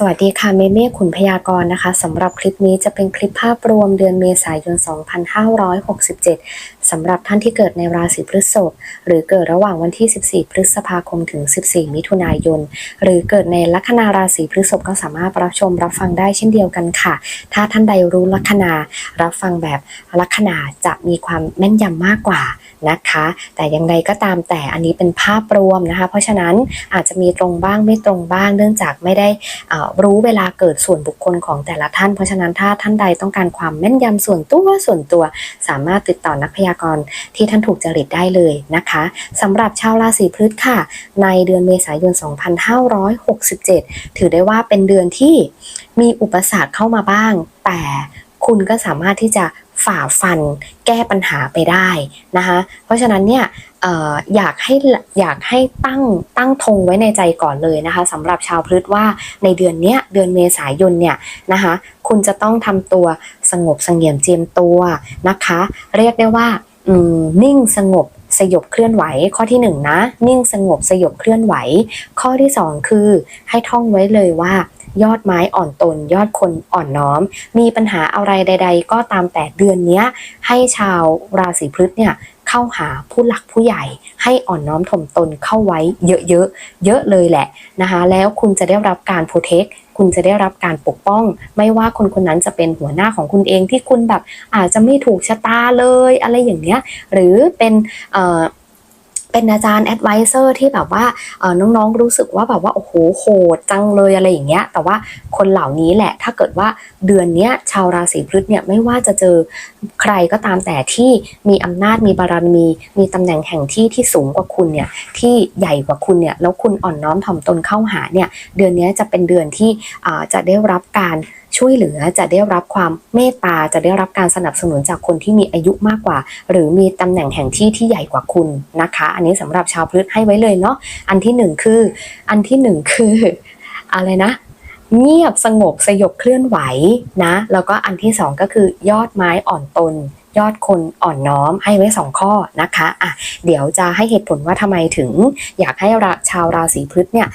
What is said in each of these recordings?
สวัสดีค่ะเมเม่ขุนพยากรณ์นะคะสำหรับคลิปนี้จะเป็นคลิปภาพรวมเดือนเมษายน 2567 สำหรับท่านที่เกิดในราศีพฤษภหรือเกิดระหว่างวันที่ 14 พฤษภาคมถึง 14 มิถุนายน หรือเกิดในลัคนาราศีพฤษภก็สามารถรับชมรับฟังได้เช่นเดียวกันค่ะ ถ้าท่านใดรู้ลัคนารับฟังแบบลัคนาจะมีความแม่นยำมากกว่านะคะ แต่อย่างไรก็ตามแต่อันนี้เป็นภาพรวมนะคะ เพราะฉะนั้นอาจจะมีตรงบ้างไม่ตรงบ้าง เนื่องจากไม่ได้รู้เวลาเกิดส่วนบุคคลของแต่ละท่าน เพราะฉะนั้นถ้าท่านใดต้องการความแม่นยำส่วนตัวส่วนตัว สามารถติดต่อนักพยากรที่ท่านถูกจริตได้เลยนะคะสำหรับชาวราศีพฤษค่ะ ในเดือนเมษายน 2567 ถือได้ว่าเป็นเดือนที่มีอุปสรรคเข้ามาบ้าง แต่คุณก็สามารถที่จะฝ่าฟันแก้ปัญหาไปได้นะคะเพราะฉะนั้นเนี่ยอออยากให้อยากให้ตั้งตั้งธงไว้ในใจก่อนเลยนะคะสำหรับชาวพฤษว่าในเดือนเนี้ยเดือนเมษายนเนี่ยนะคะคุณจะต้องทำตัวสงบสงี่ยมเจียมตัวนะคะ เรียกได้ว่า นิ่งสงบสยบเคลื่อนไหว ข้อที่หนึ่งนะ นิ่งสงบสยบเคลื่อนไหว ข้อที่สองคือ ให้ท่องไว้เลยว่า ยอดไม้อ่อนตน ยอดคนอ่อนน้อม มีปัญหาอะไรใด ๆ ก็ตามแต่เดือนนี้ให้ชาวราศีพฤษเนี่ย เข้าหาผู้หลักผู้ใหญ่ ให้อ่อนน้อมถ่อมตนเข้าไว้เยอะๆ เยอะเลยแหละนะคะแล้วคุณจะได้รับการโปรเทคคุณจะได้รับการปกป้อง ไม่ว่าคนคนนั้นจะเป็นหัวหน้าของคุณเองที่คุณแบบอาจจะไม่ถูกชะตาเลยอะไรอย่างเงี้ยหรือเป็น เป็นอาจารย์แอดไวเซอร์ที่แบบว่าน้องๆรู้สึกว่าแบบว่าโอ้โหโหดจังเลยอะไรอย่างเงี้ย แต่ว่าคนเหล่านี้แหละถ้าเกิดว่าเดือนเนี้ยชาวราศีพฤษเนี่ยไม่ว่าจะเจอใครก็ตามแต่ที่มีอำนาจมีบารมีมีตำแหน่งแห่งที่ที่สูงกว่าคุณเนี่ยที่ใหญ่กว่าคุณเนี่ยแล้วคุณอ่อนน้อมถ่อมตนเข้าหาเนี่ยเดือนเนี้ยจะเป็นเดือนที่จะได้รับการ ช่วยเหลือจะได้รับความเมตตาจะได้รับการสนับสนุนจากคนที่มีอายุมากกว่า หรือมีตำแหน่งแห่งที่ที่ใหญ่กว่าคุณนะคะ อันนี้สำหรับชาวพฤษให้ไว้เลยเนาะอันที่หนึ่งคือ อันที่หนึ่งคืออะไรนะเงียบสงบสยบเคลื่อนไหวนะ แล้วก็อันที่สองก็คือยอดไม้อ่อนตน ยอดคนอ่อนน้อมให้ไว้สองข้อนะคะอะเดี๋ยวจะให้เหตุผลว่าทำไมถึงอยากให้ชาวราศีพฤษเนี่ย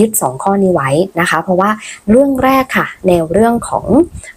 ยึดสองข้อนี้ไว้นะคะ เพราะว่าเรื่องแรกค่ะแนวเรื่องของ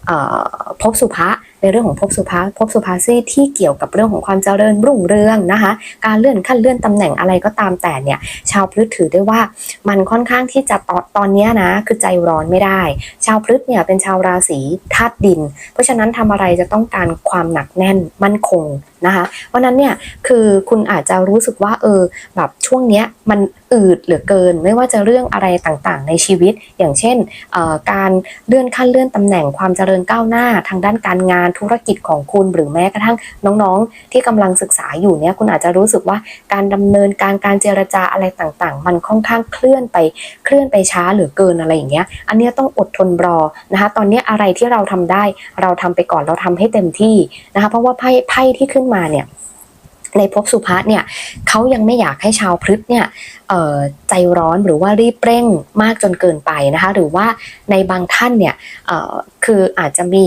ออภพสุภะ ในเรื่องของภพสุภาภพสุภาษิตที่เกี่ยวกับเรื่องของความเจริญรุ่งเรืองนะคะ การเลื่อนขั้นเลื่อนตำแหน่งอะไรก็ตามแต่เนี่ยชาวพฤษถือได้ว่ามันค่อนข้างที่จะตอนตอนนี้นะคือใจร้อนไม่ได้ ชาวพฤษเนี่ยเป็นชาวราศีธาตุดิน เพราะฉะนั้นทำอะไรจะต้องการความหนักแน่นมั่นคง นะคะ เพราะนั้นเนี่ยคือคุณอาจจะรู้สึกว่าเออแบบช่วงเนี้ยมันอืดเหลือเกิน ไม่ว่าจะเรื่องอะไรต่างๆ ในชีวิต อย่างเช่นออการเลื่อนขั้นเลื่อนตำแหน่งความเจริญก้าวหน้าทางด้านการงานธุรกิจของคุณ หรือแม้กระทั่งน้องๆ ที่กำลังศึกษาอยู่เนี่ยคุณอาจจะรู้สึกว่าการดำเนินการการเจรจาอะไรต่างๆ มันค่อนข้างเคลื่อนไปเคลื่อนไปช้าเหลือเกินอะไรอย่างเงี้ยอันเนี้ยต้องอดทนรอนะคะตอนนี้อะไรที่เราทำได้เราทำไปก่อนเราทำให้เต็มที่นะคะเพราะว่าไพ่ไพ่ที่ขึ้นมาเนี่ยในภพสุภาษเนี่ยเขายังไม่อยากให้ชาวพฤษเนี่ยใจร้อนหรือว่ารีบเร่งมากจนเกินไปนะคะ หรือว่าในบางท่านเนี่ยคืออาจจะมี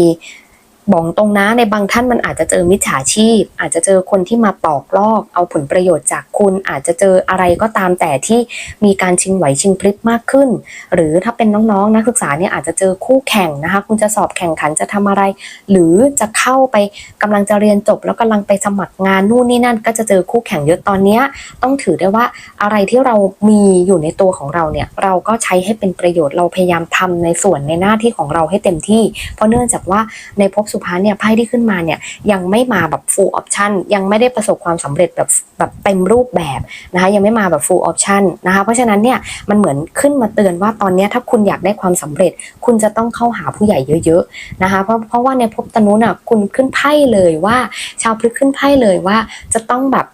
บอกตรงนะในบางท่านมันอาจจะเจอมิจฉาชีพ อาจจะเจอคนที่มาปอกลอก เอาผลประโยชน์จากคุณ อาจจะเจออะไรก็ตามแต่ที่มีการชิงไหวชิงพริบมากขึ้น หรือถ้าเป็นน้องๆนักศึกษาเนี่ยอาจจะเจอคู่แข่งนะคะ คุณจะสอบแข่งขันจะทำอะไร หรือจะเข้าไปกำลังจะเรียนจบ แล้วกำลังไปสมัครงานนู่นนี่นั่น ก็จะเจอคู่แข่งเยอะตอนนี้ต้องถือได้ว่าอะไรที่เรามีอยู่ในตัวของเราเนี่ยเราก็ใช้ให้เป็นประโยชน์เราพยายามทำในส่วนในหน้าที่ของเราให้เต็มที่ เพราะเนื่องจากว่าในภพสุภาเนี่ยไพ่ที่ขึ้นมาเนี่ยยังไม่มาแบบ full option ยังไม่ได้ประสบความสำเร็จแบบแบบเต็มรูปแบบนะคะยังไม่มาแบบ full option นะคะเพราะฉะนั้นเนี่ยมันเหมือนขึ้นมาเตือนว่าตอนนี้ถ้าคุณอยากได้ความสำเร็จ คุณจะต้องเข้าหาผู้ใหญ่เยอะๆนะคะเพราะเพราะว่าในภพตนุน่ะคุณขึ้นไพ่เลยว่า ชาวพฤกษ์ขึ้นไพ่เลยว่าจะต้องแบบ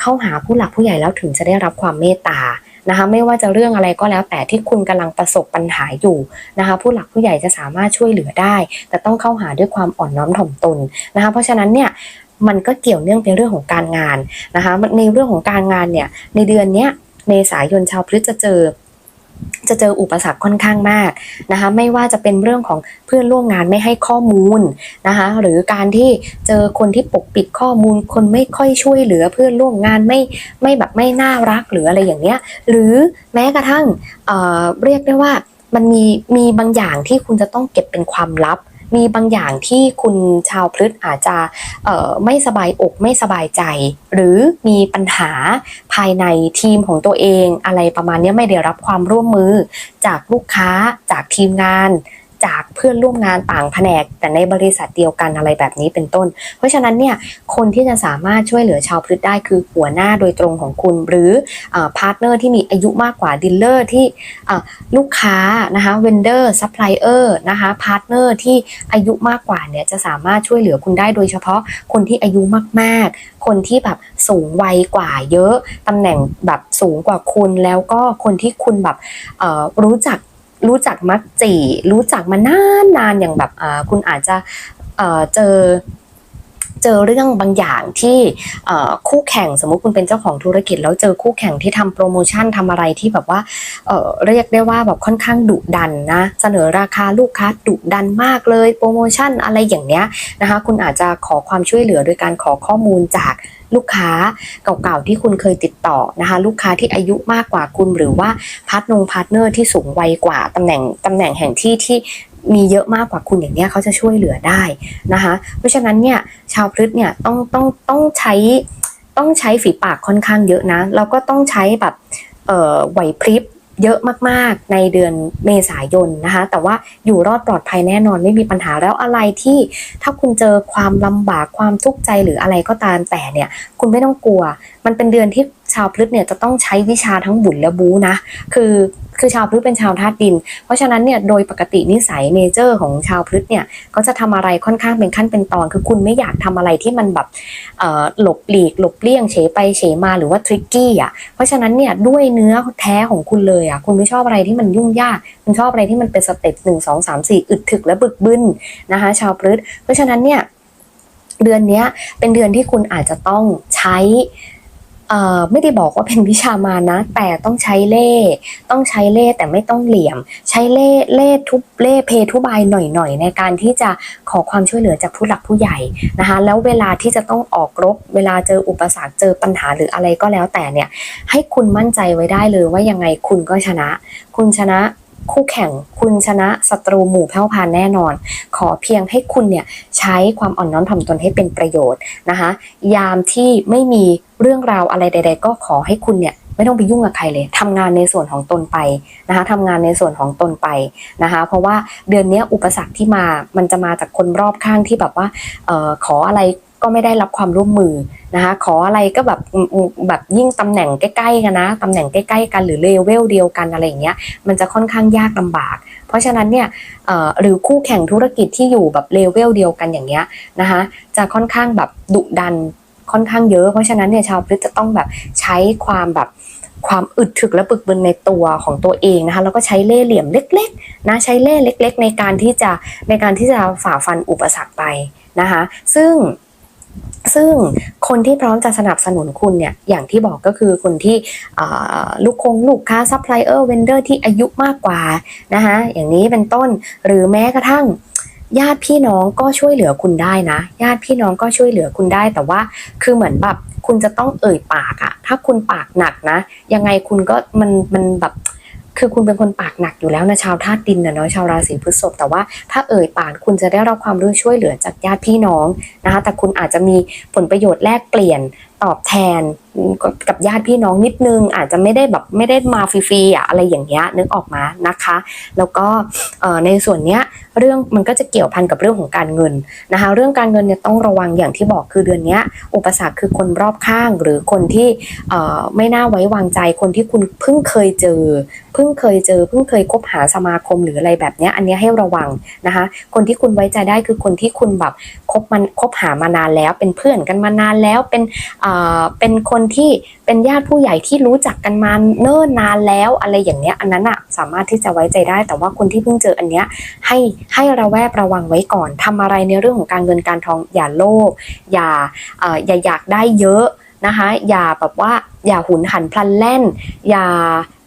เข้าหาผู้หลักผู้ใหญ่แล้วถึงจะได้รับความเมตตา นะคะไม่ว่าจะเรื่องอะไรก็แล้วแต่ที่คุณกำลังประสบปัญหาอยู่นะคะผู้หลักผู้ใหญ่จะสามารถช่วยเหลือได้ แต่ต้องเข้าหาด้วยความอ่อนน้อมถ่อมตนนะคะเพราะฉะนั้นเนี่ยมันก็เกี่ยวเนื่องเป็นเรื่องของการงานนะคะในเรื่องของการงานเนี่ยในเดือนเนี้ยเมษายนชาวพฤษจะเจอ จะเจออุปสรรคค่อนข้างมากนะคะไม่ว่าจะเป็นเรื่องของเพื่อนร่วมงานไม่ให้ข้อมูลนะคะหรือการที่เจอคนที่ปกปิดข้อมูล คนไม่ค่อยช่วยเหลือเพื่อนร่วมงานไม่ไม่แบบไม่น่ารักหรืออะไรอย่างเงี้ยหรือแม้กระทั่งเอ่อเรียกได้ว่ามันมีมีบางอย่างที่คุณจะต้องเก็บเป็นความลับ มีบางอย่างที่คุณชาวพฤษอาจจะไม่สบายอกไม่สบายใจ หรือมีปัญหาภายในทีมของตัวเอง อะไรประมาณนี้ไม่ได้รับความร่วมมือจากลูกค้าจากทีมงาน จากเพื่อนร่วมงานต่างแผนก แต่ในบริษัทเดียวกันอะไรแบบนี้เป็นต้น เพราะฉะนั้นเนี่ยคนที่จะสามารถช่วยเหลือชาวพฤษได้คือหัวหน้าโดยตรงของคุณ หรือพาร์ทเนอร์ที่มีอายุมากกว่าดีลเลอร์ที่ลูกค้านะคะเวนเดอร์ซัพพลายเออร์นะคะพาร์ทเนอร์ที่อายุมากกว่าเนี่ยจะสามารถช่วยเหลือคุณได้โดยเฉพาะคนที่อายุมากๆ คนที่แบบสูงวัยกว่าเยอะตำแหน่งแบบสูงกว่าคุณแล้วก็คนที่คุณแบบรู้จัก รู้จักมักจีรู้จักมานานนานอย่างแบบคุณอาจจะเจอ เจอเรื่องบางอย่างที่คู่แข่งสมมุติคุณเป็นเจ้าของธุรกิจ แล้วเจอคู่แข่งที่ทำโปรโมชั่นทำอะไรที่แบบว่าเเรียกได้ว่าแบบค่อนข้างดุดันนะเสนอราคาลูกค้าดุดันมากเลยโปรโมชั่นอะไรอย่างเนี้ยนะคะคุณอาจจะขอความช่วยเหลือโดยการขอข้อมูลจากลูกค้าเก่าๆที่คุณเคยติดต่อนะคะลูกค้าที่อายุมากกว่าคุณหรือว่าพาร์ทนงพาร์ทเนอร์ที่สูงวัยกว่าตำแหน่งตำแหน่งแห่งที่ที่ มีเยอะมากกว่าคุณอย่างเนี้ยเขาจะช่วยเหลือได้นะคะ เพราะฉะนั้นเนี่ยชาวพฤษเนี่ยต้องต้องต้องใช้ต้องใช้ฝีปากค่อนข้างเยอะนะแล้วก็ต้องใช้แบบไหวพริบเยอะมากๆในเดือนเมษายนนะคะ แต่ว่าอยู่รอดปลอดภัยแน่นอนไม่มีปัญหาแล้วอะไรที่ถ้าคุณเจอความลำบากความทุกข์ใจหรืออะไรก็ตามแต่เนี่ย คุณไม่ต้องกลัว มันเป็นเดือนที่ชาวพฤษเนี่ยจะต้องใช้วิชาทั้งบุญและบูนะ คือ คือชาวพฤษเป็นชาวธาตุดิน เพราะฉะนั้นเนี่ยโดยปกตินิสัยเนเจอร์ของชาวพฤษเนี่ยก็จะทำอะไรค่อนข้างเป็นขั้นเป็นตอน คือคุณไม่อยากทำอะไรที่มันแบบหลบหลีกหลบเลี่ยงเฉไปเฉมาหรือว่าทริกกี้อะเพราะฉะนั้นเนี่ยด้วยเนื้อแท้ของคุณเลยอะคุณไม่ชอบอะไรที่มันยุ่งยากคุณชอบอะไรที่มันเป็นสเต็ปหนึ่งสองสามสี่อึดถึกและบึกบึนนะคะชาวพฤษเพราะฉะนั้นเนี่ยเดือนนี้เป็นเดือนที่คุณอาจจะต้องใช้ ไม่ได้บอกว่าเป็นวิชามานะ แต่ต้องใช้เล่ต้องใช้เล่แต่ไม่ต้องเหลี่ยม ใช้เล่เล่ทุบเล่เพทุบายหน่อยๆ ในการที่จะขอความช่วยเหลือจากผู้หลักผู้ใหญ่นะคะแล้วเวลาที่จะต้องออกรบ เวลาเจออุปสรรคเจอปัญหาหรืออะไรก็แล้วแต่เนี่ยให้คุณมั่นใจไว้ได้เลยว่ายังไงคุณก็ชนะ คุณชนะ คู่แข่งคุณชนะศัตรูหมู่แผ่วพานแน่นอน ขอเพียงให้คุณเนี่ยใช้ความอ่อนน้อมถ่อมตนให้เป็นประโยชน์นะคะ ยามที่ไม่มีเรื่องราวอะไรใด ๆ ก็ขอให้คุณเนี่ยไม่ต้องไปยุ่งกับใครเลยทำงานในส่วนของตนไปนะคะทำงานในส่วนของตนไปนะคะ เพราะว่าเดือนนี้อุปสรรคที่มา มันจะมาจากคนรอบข้างที่แบบว่าออขออะไร ก็ไม่ได้รับความร่วมมือนะคะ ขออะไรก็แบบแบบยิ่งตำแหน่งใกล้ๆกันนะตำแหน่งใกล้ๆกันหรือเลเวลเดียวกันอะไรอย่างเงี้ยมันจะค่อนข้างยากลำบาก เพราะฉะนั้นเนี่ยหรือคู่แข่งธุรกิจที่อยู่แบบเลเวลเดียวกันอย่างเงี้ยนะคะจะค่อนข้างแบบดุดันค่อนข้างเยอะ เพราะฉะนั้นเนี่ยชาวพฤษจะต้องแบบใช้ความแบบความอึดถึกและปึกบึนในตัวของตัวเองนะคะแล้วก็ใช้เล่ห์เหลี่ยมเล็กๆนะใช้เล่ห์เล็ก ๆ ในการที่จะในการที่จะฝ่าฟันอุปสรรคไปนะคะซึ่ง ซึ่งคนที่พร้อมจะสนับสนุนคุณเนี่ยอย่างที่บอกก็คือคนที่ลูกคงลูกค้าซัพพลายเออร์เวนเดอร์ที่อายุมากกว่านะคะอย่างนี้เป็นต้นหรือแม้กระทั่งญาติพี่น้องก็ช่วยเหลือคุณได้นะ ญาติพี่น้องก็ช่วยเหลือคุณได้ แต่ว่าคือเหมือนแบบคุณจะต้องเอ่ยปากอะถ้าคุณปากหนักนะ ยังไงคุณก็มันมันแบบ คือคุณเป็นคนปากหนักอยู่แล้วนะชาวธาตุดินนะเนาะชาวราศีพฤษภแต่ว่าถ้าเอ่ยปากคุณจะได้รับความรู้ช่วยเหลือจากญาติพี่น้องนะคะแต่คุณอาจจะมีผลประโยชน์แลกเปลี่ยน ตอบแทนกับญาติพี่น้องนิดนึง อาจจะไม่ได้แบบไม่ได้มาฟรีๆอะอะไรอย่างเงี้ยนึกออกมานะคะ แล้วก็ในส่วนเนี้ยเรื่องมันก็จะเกี่ยวพันกับเรื่องของการเงินนะคะเรื่องการเงินเนี่ยต้องระวังอย่างที่บอกคือเดือนเนี้ยอุปสรรคคือคนรอบข้างหรือคนที่ไม่น่าไว้วางใจคนที่คุณเพิ่งเคยเจอเพิ่งเคยเจอเพิ่งเคยคบหาสมาคมหรืออะไรแบบเนี้ยอันนี้ให้ระวังนะคะคนที่คุณไว้ใจได้คือคนที่คุณแบบคบมันคบหามานานแล้ว เป็นเพื่อนกันมานานแล้วเป็นเอ่เป็นคนที่เป็นญาติผู้ใหญ่ที่รู้จักกันมาเนิ่นนานแล้วอะไรอย่างเนี้ยอันนั้นอะสามารถที่จะไว้ใจได้ แต่ว่าคนที่เพิ่งเจออันเนี้ยให้ให้ระแวดระวังไว้ก่อนทำอะไรในเรื่องของการเงินการทองอย่าโลภอย่าอย่าอยากได้เยอะนะคะอย่าแบบว่าอย่าหุนหันพลันแล่น อย่า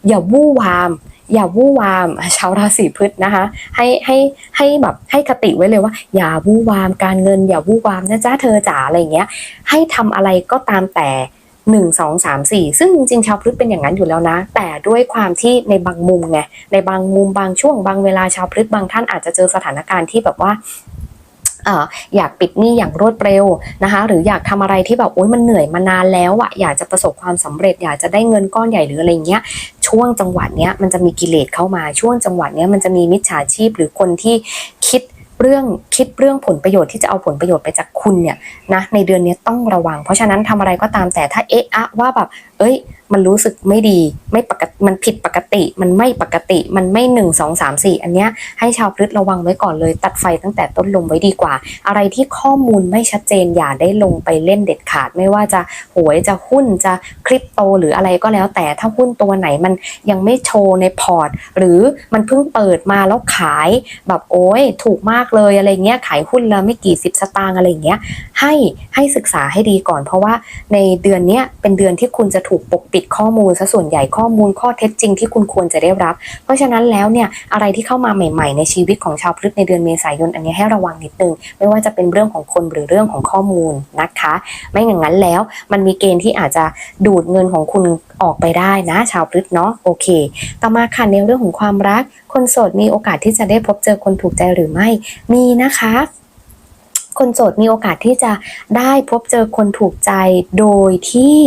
อย่าวู่วาม อย่าวู่วามชาวราศีพฤษนะคะ ให้ให้ให้แบบให้คติไว้เลยว่า อย่าวู่วามการเงิน อย่าวู่วามนะจ๊ะเธอจ๋าอะไรเงี้ย ให้ทำอะไรก็ตามแต่หนึ่งสองสามสี่ซึ่งจริงๆชาวพฤษเป็นอย่างนั้นอยู่แล้วนะ แต่ด้วยความที่ในบางมุมไงในบางมุมบางช่วงบางเวลาชาวพฤษบางท่านอาจจะเจอสถานการณ์ที่แบบว่า ออยากปิดหนี้อย่างรวดเร็วนะคะ หรืออยากทำอะไรที่แบบโอ๊ยมันเหนื่อยมานานแล้วอะอยากจะประสบความสำเร็จ อยากจะได้เงินก้อนใหญ่หรืออะไรเงี้ยช่วงจังหวะเนี้ยมันจะมีกิเลสเข้ามาช่วงจังหวะเนี้ยมันจะมีมิจฉาชีพหรือคนที่คิดเรื่องคิดเรื่องผลประโยชน์ที่จะเอาผลประโยชน์ไปจากคุณเนี่ยนะในเดือนนี้ต้องระวัง เพราะฉะนั้นทำอะไรก็ตามแต่ถ้าเอ๊ะอะว่าแบบเอ้ย มันรู้สึกไม่ดี ไม่ปกติมันผิดปกติ มันไม่ปกติ มันไม่หนึ่งสองสามสี่อันเนี้ยให้ชาวพฤษระวังไว้ก่อนเลย ตัดไฟตั้งแต่ต้นลมไว้ดีกว่า อะไรที่ข้อมูลไม่ชัดเจนอย่าได้ลงไปเล่นเด็ดขาด ไม่ว่าจะหวยจะหุ้นจะคริปโตหรืออะไรก็แล้ว แต่ถ้าหุ้นตัวไหนมันยังไม่โชว์ในพอร์ต หรือมันเพิ่งเปิดมาแล้วขายแบบโอ้ยถูกมากเลยอะไรเงี้ยขายหุ้นละไม่กี่สิบสตางค์อะไรเงี้ยให้ให้ศึกษาให้ดีก่อน เพราะว่าในเดือนเนี้ยเป็นเดือนที่คุณจะถูกปกปิดข้อมูลซะส่วนใหญ่ข้อมูลข้อเท็จจริงที่คุณควรจะได้รับ เพราะฉะนั้นแล้วเนี่ยอะไรที่เข้ามาใหม่ๆ ในชีวิตของชาวพฤษในเดือนเมษายนอันนี้ให้ระวังนิดนึงไม่ว่าจะเป็นเรื่องของคนหรือเรื่องของข้อมูลนะคะ ไม่อย่างนั้นแล้วมันมีเกณฑ์ที่อาจจะดูดเงินของคุณออกไปได้นะ ชาวพฤษเนาะโอเค ต่อมาค่ะในเรื่องของความรัก คนโสดมีโอกาสที่จะได้พบเจอคนถูกใจหรือไม่มีนะคะ คนโสดมีโอกาสที่จะได้พบเจอคนถูกใจโดยที่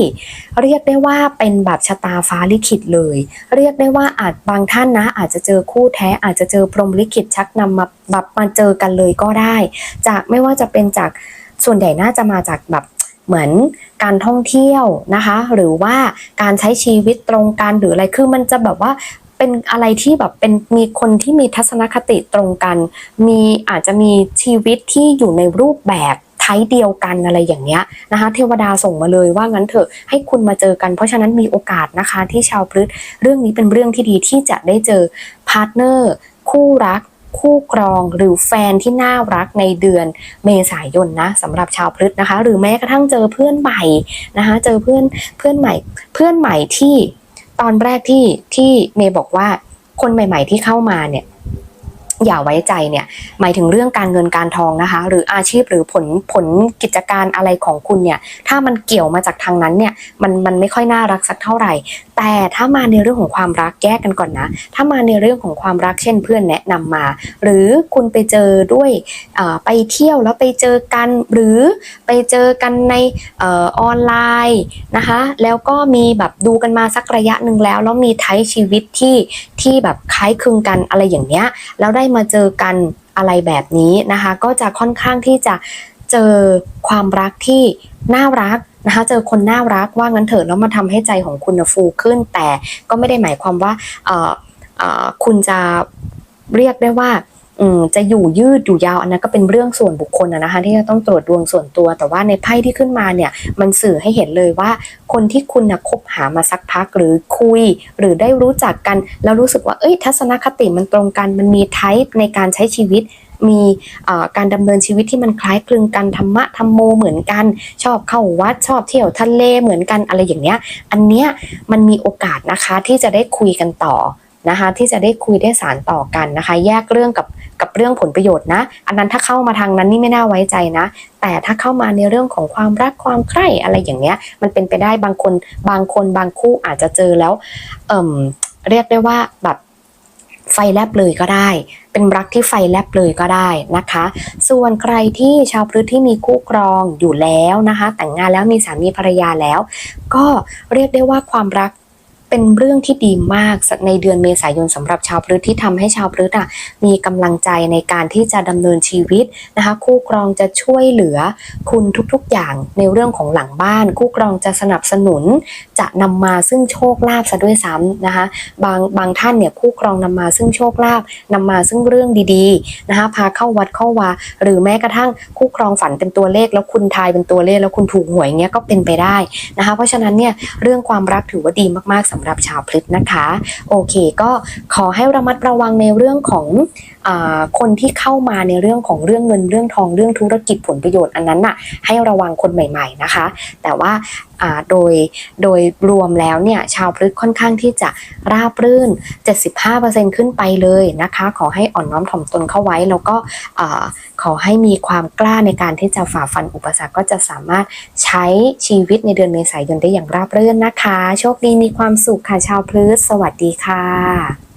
เรียกได้ว่าเป็นแบบชะตาฟ้าลิขิตเลย เรียกได้ว่าอาจบางท่านนะ อาจจะเจอคู่แท้อาจจะเจอพรหมลิขิตชักนำมาแบบมาเจอกันเลยก็ได้ จากไม่ว่าจะเป็นจากส่วนใหญ่น่าจะมาจากแบบเหมือนการท่องเที่ยวนะคะ หรือว่าการใช้ชีวิตตรงกันหรืออะไรคือมันจะแบบว่า เป็นอะไรที่แบบเป็นมีคนที่มีทัศนคติตรงกัน มีอาจจะมีชีวิตที่อยู่ในรูปแบบไทป์เดียวกันอะไรอย่างเงี้ยนะคะ เทวดาส่งมาเลยว่างั้นเถอะให้คุณมาเจอกันเพราะฉะนั้นมีโอกาสนะคะที่ชาวพฤษเรื่องนี้เป็นเรื่องที่ดีที่จะได้เจอพาร์ทเนอร์คู่รักคู่ครองหรือแฟนที่น่ารักในเดือนเมษายนนะสำหรับชาวพฤษนะคะ หรือแม้กระทั่งเจอเพื่อนใหม่นะคะ เจอเพื่อนเพื่อนใหม่ เพื่อนใหม่ที่ ตอนแรกที่ที่เมย์บอกว่าคนใหม่ ๆ ที่เข้ามาเนี่ยอย่าไว้ใจเนี่ยหมายถึงเรื่องการเงินการทองนะคะ หรืออาชีพหรือผลผลกิจการอะไรของคุณเนี่ยถ้ามันเกี่ยวมาจากทางนั้นเนี่ยมันมันไม่ค่อยน่ารักสักเท่าไหร่ แต่ถ้ามาในเรื่องของความรักแยกกันก่อนนะ ถ้ามาในเรื่องของความรักเช่นเพื่อนแนะนำมา หรือคุณไปเจอด้วยไปเที่ยวแล้วไปเจอกันหรือไปเจอกันในออนไลน์นะคะแล้วก็มีแบบดูกันมาสักระยะหนึ่งแล้วแล้วมีไทป์ชีวิตที่ที่แบบคล้ายคลึงกันอะไรอย่างเงี้ยแล้วได้มาเจอกันอะไรแบบนี้นะคะ ก็จะค่อนข้างที่จะเจอความรักที่น่ารัก นะคะเจอคนน่ารักว่างั้นเถอะแล้วมาทำให้ใจของคุณฟูขึ้น แต่ก็ไม่ได้หมายความว่าคุณจะเรียกได้ว่าจะอยู่ยืดอยู่ยาวอันนั้นก็เป็นเรื่องส่วนบุคคลนะนะคะที่จะต้องตรวจดวงส่วนตัว แต่ว่าในไพ่ที่ขึ้นมาเนี่ยมันสื่อให้เห็นเลยว่า คนที่คุณนะคบหามาสักพักหรือคุย หรือได้รู้จักกัน แล้วรู้สึกว่าเอ้ยทัศนคติมันตรงกันมันมีไทป์ในการใช้ชีวิต มีการดำเนินชีวิตที่มันคล้ายคลึงกันธรรมะธรรมโมเหมือนกัน ชอบเข้าวัดชอบเที่ยวทะเลเหมือนกันอะไรอย่างเนี้ย อันเนี้ยมันมีโอกาสนะคะที่จะได้คุยกันต่อนะคะที่จะได้คุยได้สารต่อกันนะคะ แยกเรื่องกับกับเรื่องผลประโยชน์นะ อันนั้นถ้าเข้ามาทางนั้นนี่ไม่น่าไว้ใจนะ แต่ถ้าเข้ามาในเรื่องของความรักความใคร่อะไรอย่างเนี้ย มันเป็นไปได้บางคนบางคนบางคู่อาจจะเจอแล้วเอ่มเรียกได้ว่าแบบ ไฟแลบเลยก็ได้ เป็นรักที่ไฟแลบเลยก็ได้นะคะ ส่วนใครที่ชาวพฤษที่มีคู่ครองอยู่แล้วนะคะ แต่งงานแล้วมีสามีภรรยาแล้ว ก็เรียกได้ว่าความรัก เป็นเรื่องที่ดีมากในเดือนเมษายนสำหรับชาวพฤษที่ทำให้ชาวพฤษอะมีกำลังใจในการที่จะดำเนินชีวิตนะคะคู่ครองจะช่วยเหลือคุณทุกๆอย่างในเรื่องของหลังบ้าน คู่ครองจะสนับสนุน จะนำมาซึ่งโชคลาภซะด้วยซ้ำนะคะบางบางท่านเนี่ยคู่ครองนำมาซึ่งโชคลาภนำมาซึ่งเรื่องดีๆนะคะพาเข้าวัดเข้าวา หรือแม้กระทั่งคู่ครองฝันเป็นตัวเลข แล้วคุณทายเป็นตัวเลขแล้วคุณถูกหวยเงี้ยก็เป็นไปได้นะคะเพราะฉะนั้นเนี่ยเรื่องความรักถือว่าดีมากๆสำำหรับชาวพฤษนะคะ โอเค ก็ขอให้ระมัดระวังในเรื่องของคนที่เข้ามาในเรื่องของเรื่องเงินเรื่องทองเรื่องธุรกิจผลประโยชน์อันนั้นน่ะให้ระวังคนใหม่ๆนะคะ แต่ว่าโดยโดยรวมแล้วเนี่ยชาวพฤษค่อนข้างที่จะราบรื่น 75%ขึ้นไปเลยนะคะ ขอให้อ่อนน้อมถ่อมตนเข้าไว้ แล้วก็ขอให้มีความกล้าในการที่จะฝ่าฟันอุปสรรคก็จะสามารถใช้ชีวิตในเดือนเมษายนได้อย่างราบรื่นนะคะ โชคดีมีความสุขค่ะชาวพฤษสวัสดีค่ะ